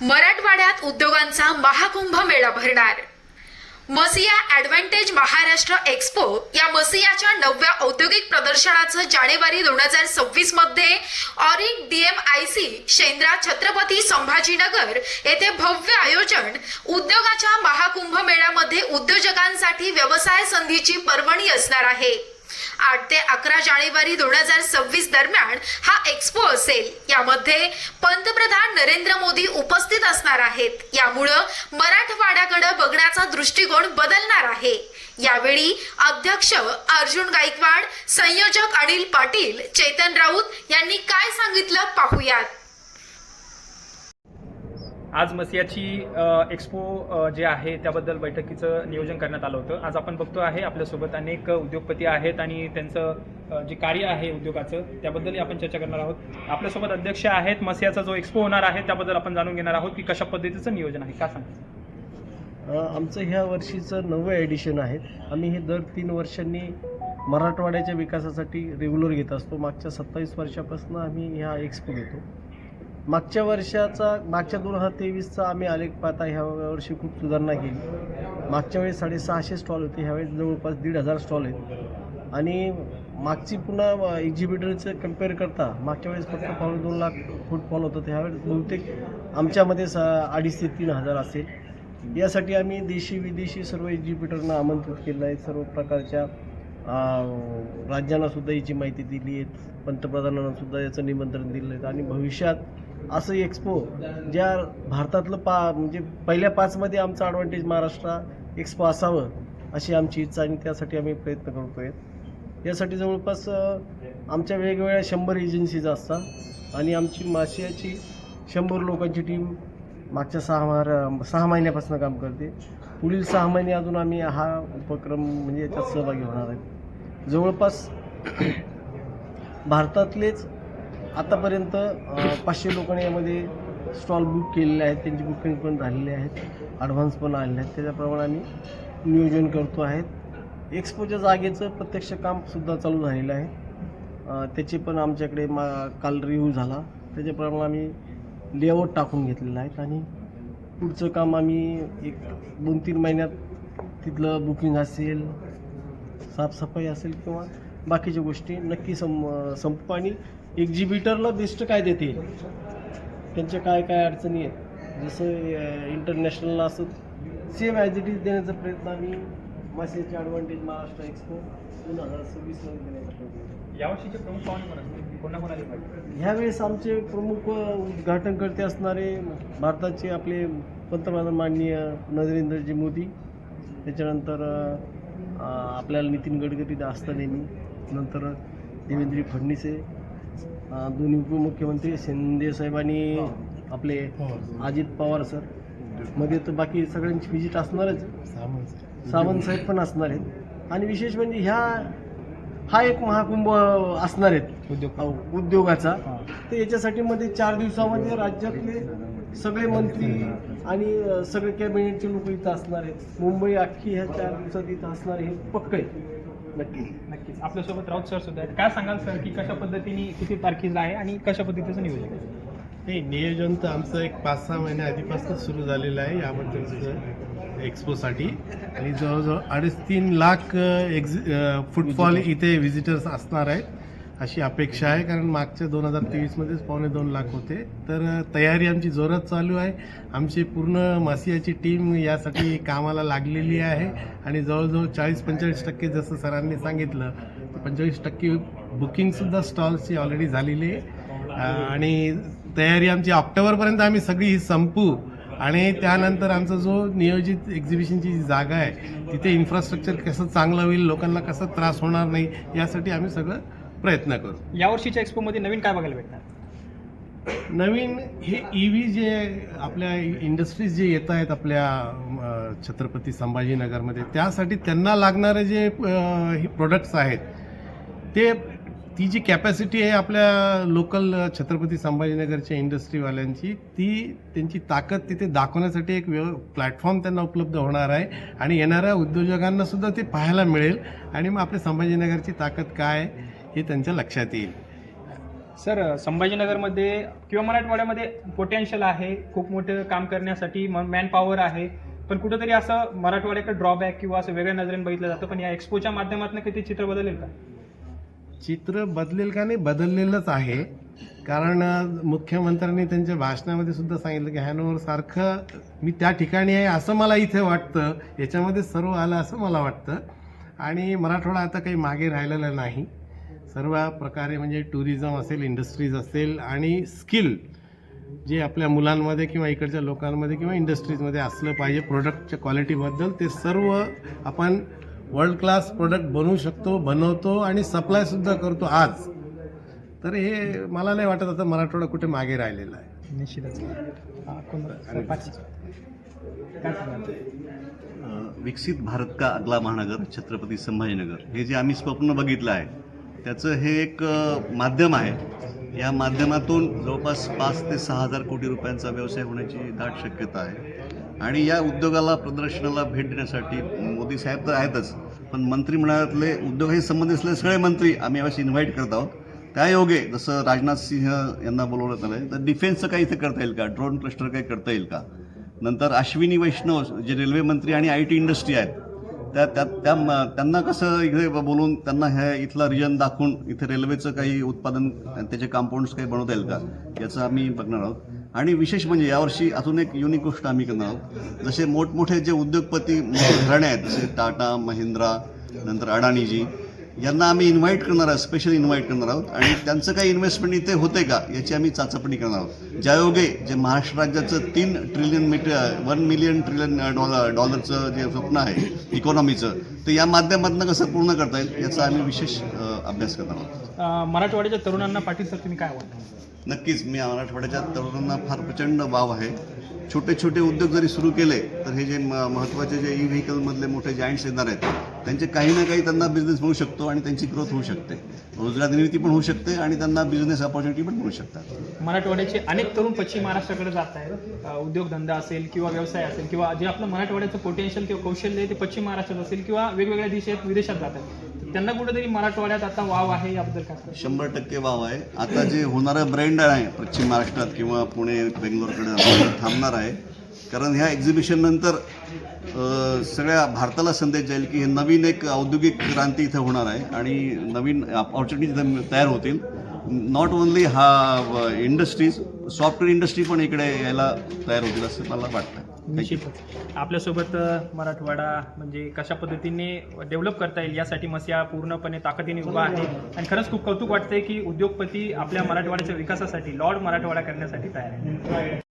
मराठवाड्यात उद्योगांचा महाकुंभ मेळा भरणार. मसिया ॲडव्हान्टेज महाराष्ट्र एक्स्पो या मसियाच्या नवव्या औद्योगिक प्रदर्शनाचं जानेवारी दोन हजार सव्वीसमध्ये ऑरिक डीएमआयसी शेंद्रा छत्रपती संभाजीनगर येथे भव्य आयोजन उद्योगाच्या महाकुंभ मेळ्यामध्ये उद्योजकांसाठी व्यवसाय संधीची पर्वणी असणार आहे. आठ ते अकरा जानेवारी दोन हजार सव्वीस दरम्यान हा एक्स्पो असेल. यामध्ये पंतप्रधान नरेंद्र मोदी उपस्थित असणार आहेत. यामुळं मराठवाड्याकडे बघण्याचा दृष्टिकोन बदलणार आहे. यावेळी अध्यक्ष अर्जुन गायकवाड संयोजक अनिल पाटील चेतन राऊत यांनी काय सांगितलं पाहूयात. आज मसियाची एक्सपो जे आहे त्याबद्दल बैठकीचं नियोजन करण्यात आलं होतं. आज आपण बघतो आहे आपल्यासोबत अनेक उद्योगपती आहेत आणि त्यांचं जे कार्य आहे उद्योगाचं त्याबद्दलही आपण चर्चा करणार आहोत. आपल्यासोबत अध्यक्ष आहेत मसियाचा जो एक्सपो होणार आहे त्याबद्दल आपण जाणून घेणार आहोत की कशा पद्धतीचं नियोजन आहे. का सांगा आमचं ह्या वर्षीचं नवं एडिशन आहे. आम्ही हे दर तीन वर्षांनी मराठवाड्याच्या विकासासाठी रेग्युलर घेत असतो. मागच्या सत्तावीस वर्षापासून आम्ही ह्या एक्सपो घेतो. मागच्या वर्षाचा मागच्या दोन हजार तेवीसचा आम्ही आलेख पाहता ह्या वर्षी खूप सुधारणा केली. मागच्या वेळेस साडेसहाशे स्टॉल होते ह्यावेळेस जवळपास दीड हजार स्टॉल आहेत. आणि मागची पुन्हा एक्झिबिटरचं कंपेअर करता मागच्या वेळेस फक्त पावणे दोन लाख फुटफॉल होतं त्यावेळेस बहुतेक आमच्यामध्ये सा अडीच ते तीन हजार असेल. यासाठी आम्ही देशी विदेशी सर्व एक्झिबिटरना आमंत्रित केलं आहे. सर्व प्रकारच्या राज्यांनासुद्धा याची माहिती दिली आहे. पंतप्रधानांनासुद्धा याचं निमंत्रण दिलं आहे. आणि भविष्यात असं एक्सपो ज्या भारतातलं पा म्हणजे पहिल्या पाचमध्ये आमचं ॲडव्हान्टेज महाराष्ट्र एक्सपो असावं अशी आमची इच्छा आणि त्यासाठी आम्ही प्रयत्न करतो आहे यासाठी जवळपास आमच्या वेगवेगळ्या शंभर एजन्सीज असतात आणि आमची माशियाची शंभर लोकांची टीम मागच्या सहा मार सहा महिन्यापासून काम करते. पुढील सहा महिने अजून आम्ही हा उपक्रम म्हणजे याच्यात सहभागी होणार आहे. जवळपास भारतातलेच आतापर्यंत पाचशे लोकांनी यामध्ये स्टॉल बुक केलेले आहेत. त्यांची बुकिंग पण झालेली आहेत ॲडव्हान्स पण आलेले आहेत. त्याच्याप्रमाणे आम्ही नियोजन करतो आहेत. एक्सपोच्या जागेचं प्रत्यक्ष कामसुद्धा चालू झालेलं आहे. त्याचे पण आमच्याकडे मा काल रिव्ह्यू झाला. त्याच्याप्रमाणे आम्ही लेआउट टाकून घेतलेलं आहेत आणि पुढचं काम आम्ही एक दोन तीन महिन्यात तिथलं बुकिंग असेल साफसफाई असेल किंवा बाकीच्या गोष्टी नक्की सं संपू आणि एक्झिबिटरला बेस्ट काय देते येईल त्यांच्या काय काय अडचणी आहेत? जसं इंटरनॅशनलला असं सेम ॲज इट इज देण्याचा प्रयत्न आम्ही मासेचे ॲडव्हान्टेज महाराष्ट्र एक्सपो दोन हजार सव्वीसमध्ये देण्याचा प्रयत्न. यावर्षीचे प्रमुख पाहुणे ह्यावेळेस आमचे प्रमुख उद्घाटनकर्ते असणारे भारताचे आपले पंतप्रधान माननीय नरेंद्रजी मोदी. त्याच्यानंतर आपल्याला नितीन गडकरी असतात नेहमी. नंतर देवेंद्र फडणवीस आहे. दोन्ही उपमुख्यमंत्री शिंदे साहेब आणि आपले अजित पवार सर. मध्ये तर बाकी सगळ्यांची व्हिजिट असणारच. सावंत साहेब. पण असणार आहेत. आणि विशेष म्हणजे ह्या हा एक महाकुंभ असणार आहेत. उद्योग. उद्योगाचा. तर याच्यासाठी मध्ये चार दिवसामध्ये राज्यातले सगळे मंत्री आणि सगळे कॅबिनेटचे लोक इथं असणार आहेत. मुंबई अख्खी ह्या चार दिवसात इथं असणार हे पक्क आहे. नक्की. नक्कीच. आपल्यासोबत राऊत सर सुद्धा आहेत. काय सांगाल सर की कशा पद्धतीने किती तारखेला आहे आणि कशा पद्धतीचं नियोजन आहे? नाही नियोजन तर आमचं एक पाच सहा महिन्या आधीपासून सुरू झालेलं आहे याबद्दलचं एक्सपोसाठी आणि जवळजवळ अडीच तीन लाख एक्झि फुटफॉल इथे व्हिजिटर्स असणार आहेत. अशी अपेक्षा आहे कारण मागच्या दोन हजार तेवीसमध्येच पावणे दोन लाख होते. तर तयारी आमची जोरात चालू आहे. आमची पूर्ण मासियाची टीम यासाठी कामाला लागलेली आहे. आणि जवळजवळ चाळीस पंचेचाळीस टक्के जसं सरांनी सांगितलं पंचेचाळीस टक्के बुकिंगसुद्धा स्टॉल्सची ऑलरेडी झालेली आहे. आणि तयारी आमची ऑक्टोबरपर्यंत आम्ही सगळी ही संपू. आणि त्यानंतर आमचा जो नियोजित एक्झिबिशनची जी जागा आहे तिथे इन्फ्रास्ट्रक्चर कसं चांगलं होईल लोकांना कसा त्रास होणार नाही यासाठी आम्ही सगळं प्रयत्न करू. यावर्षीच्या एक्सपोमध्ये नवीन काय बघायला भेटणार? नवीन हे ई व्ही जे आपल्या इंडस्ट्रीज जे येत आहेत आपल्या अ, छत्रपती संभाजीनगरमध्ये त्यासाठी त्यांना लागणारे जे हे प्रोडक्ट्स आहेत ते ती जी कॅपॅसिटी आहे आपल्या लोकल छत्रपती संभाजीनगरच्या इंडस्ट्रीवाल्यांची ती त्यांची ताकद तिथे दाखवण्यासाठी एक व्यव प्लॅटफॉर्म त्यांना उपलब्ध होणार आहे. आणि येणाऱ्या उद्योजकांना सुद्धा ते पाहायला मिळेल. आणि मग आपल्या संभाजीनगरची ताकद काय आहे? हे त्यांच्या लक्षात येईल. सर संभाजीनगरमध्ये किंवा मराठवाड्यामध्ये पोटेन्शियल आहे खूप मोठं काम करण्यासाठी मॅन पॉवर आहे पण कुठंतरी असं मराठवाड्याकडे ड्रॉबॅक किंवा असं वेगळ्या नजरेने बघितलं जातं पण या एक्सपोच्या माध्यमातून किती चित्र बदलेल का? चित्र बदलेल का नाही? बदललेलंच आहे. कारण मुख्यमंत्र्यांनी त्यांच्या भाषणामध्ये सुद्धा सांगितलं की हॅनोवर सारखं मी त्या ठिकाणी आहे असं मला इथे वाटतं. याच्यामध्ये सर्व आलं असं मला वाटतं. आणि मराठवाडा आता काही मागे राहिलेला नाही. सर्व प्रकारे म्हणजे टुरिझम असेल इंडस्ट्रीज असेल आणि स्किल जे आपल्या मुलांमध्ये किंवा इकडच्या लोकांमध्ये किंवा इंडस्ट्रीजमध्ये असलं पाहिजे प्रोडक्टच्या क्वालिटीबद्दल ते सर्व आपण वर्ल्ड क्लास प्रोडक्ट बनवू शकतो बनवतो आणि सप्लायसुद्धा करतो आज. तर हे मला नाही वाटत आता मराठवाडा कुठे मागे राहिलेला आहे. निश्चितच. विकसित भारत का अगला महानगर? छत्रपती संभाजीनगर. हे जे आम्ही स्वप्न बघितलं आहे त्याचं हे एक माध्यम आहे. या माध्यमातून जवळपास पाच ते सहा हजार कोटी रुपयांचा व्यवसाय होण्याची दाट शक्यता आहे. आणि या उद्योगाला प्रदर्शनाला भेट देण्यासाठी मोदी साहेब तर आहेतच. पण मंत्रिमंडळातले उद्योगाशी संबंधित असलेले सगळे मंत्री आम्ही यावेळेस इन्व्हाइट करत आहोत. त्यायोगे जसं राजनाथ सिंह यांना बोलवण्यात आलं आहे तर डिफेन्सचं काही इथे करता येईल का? ड्रोन क्लस्टर काही करता येईल का? नंतर अश्विनी वैष्णव जे रेल्वे मंत्री आणि आय टी इंडस्ट्री आहेत त्या त्या त्या त्यांना कसं इकडे बोलून त्यांना ह्या इथला रिजन दाखवून इथे रेल्वेचं काही उत्पादन त्याचे कंपाऊंड्स काही बनवता येईल का याचं आम्ही बघणार आहोत. आणि विशेष म्हणजे यावर्षी अजून एक युनिक गोष्ट आम्ही करणार आहोत. जसे मोठमोठे जे उद्योगपती घराणे आहेत जसे टाटा महिंद्रा नंतर अडाणीजी यांना आम्ही इन्व्हाइट करणार आहोत स्पेशल इन्व्हाइट करणार आहोत. आणि त्यांचं काही इन्व्हेस्टमेंट इथे होते का याची आम्ही चाचपणी करणार आहोत. ज्यायोगे जे महाराष्ट्र राज्याचं तीन trillion meter one million trillion dollar डॉलरचं जे स्वप्न आहे इकॉनॉमीचं ते या माध्यमातून कसं पूर्ण करता येईल याचा आम्ही विशेष अभ्यास करणार आहोत. मराठवाड्याच्या तरुणांना पाटील सर तुम्ही काय वाटतं नक्कीच मी मराठवाड्याच्या तरुणांना फार प्रचंड वाव आहे. छोटे छोटे उद्योग जरी सुरू केले तर हे जे महत्त्वाचे जे ई व्हेकलमधले मोठे जायंट्स येणार आहेत त्यांचे काही ना काही त्यांना बिझनेस मिळू शकतो आणि त्यांची ग्रोथ होऊ शकते. रोजगार निर्मिती पण होऊ शकते आणि त्यांना बिझनेस ऑपॉर्च्युनिटी पण मिळू शकतात. मराठवाड्याचे अनेक तरुण पश्चिम महाराष्ट्राकडे जात आहेत. उद्योगधंदा असेल किंवा व्यवसाय असेल किंवा जे आपलं मराठवाड्याचं पोटेन्शियल किंवा कौशल्य आहे ते पश्चिम महाराष्ट्रात असेल किंवा वेगवेगळ्या देशात विदेशात जात आहेत. त्यांना कुठेतरी मराठवाड्यात आता वाव आहे याबद्दल काय? शंभर टक्के वाव आहे. आता जे होणारं ब्रँड आहे पश्चिम महाराष्ट्रात किंवा पुणे बेंगलोरकडे थांबणार आहे कारण ह्या एक्झिबिशन नंतर सगळ्या भारताला संदेश जाईल की हे नवीन एक औद्योगिक क्रांती इथं होणार आहे आणि नवीन ऑपॉर्च्युनिटी इथं तयार होतील. नॉट ओन्ली हा इंडस्ट्रीज सॉफ्टवेअर इंडस्ट्री पण इकडे यायला तयार होतील असं मला वाटतं निश्चितच. आपल्यासोबत मराठवाडा म्हणजे कशा पद्धतीने डेव्हलप करता येईल यासाठी मसिया पूर्णपणे ताकदीने उभा आहे. आणि खरंच खूप कौतुक वाटतंय की उद्योगपती आपल्या मराठवाड्याच्या विकासासाठी लॉर्ड मराठवाडा करण्यासाठी तयार आहे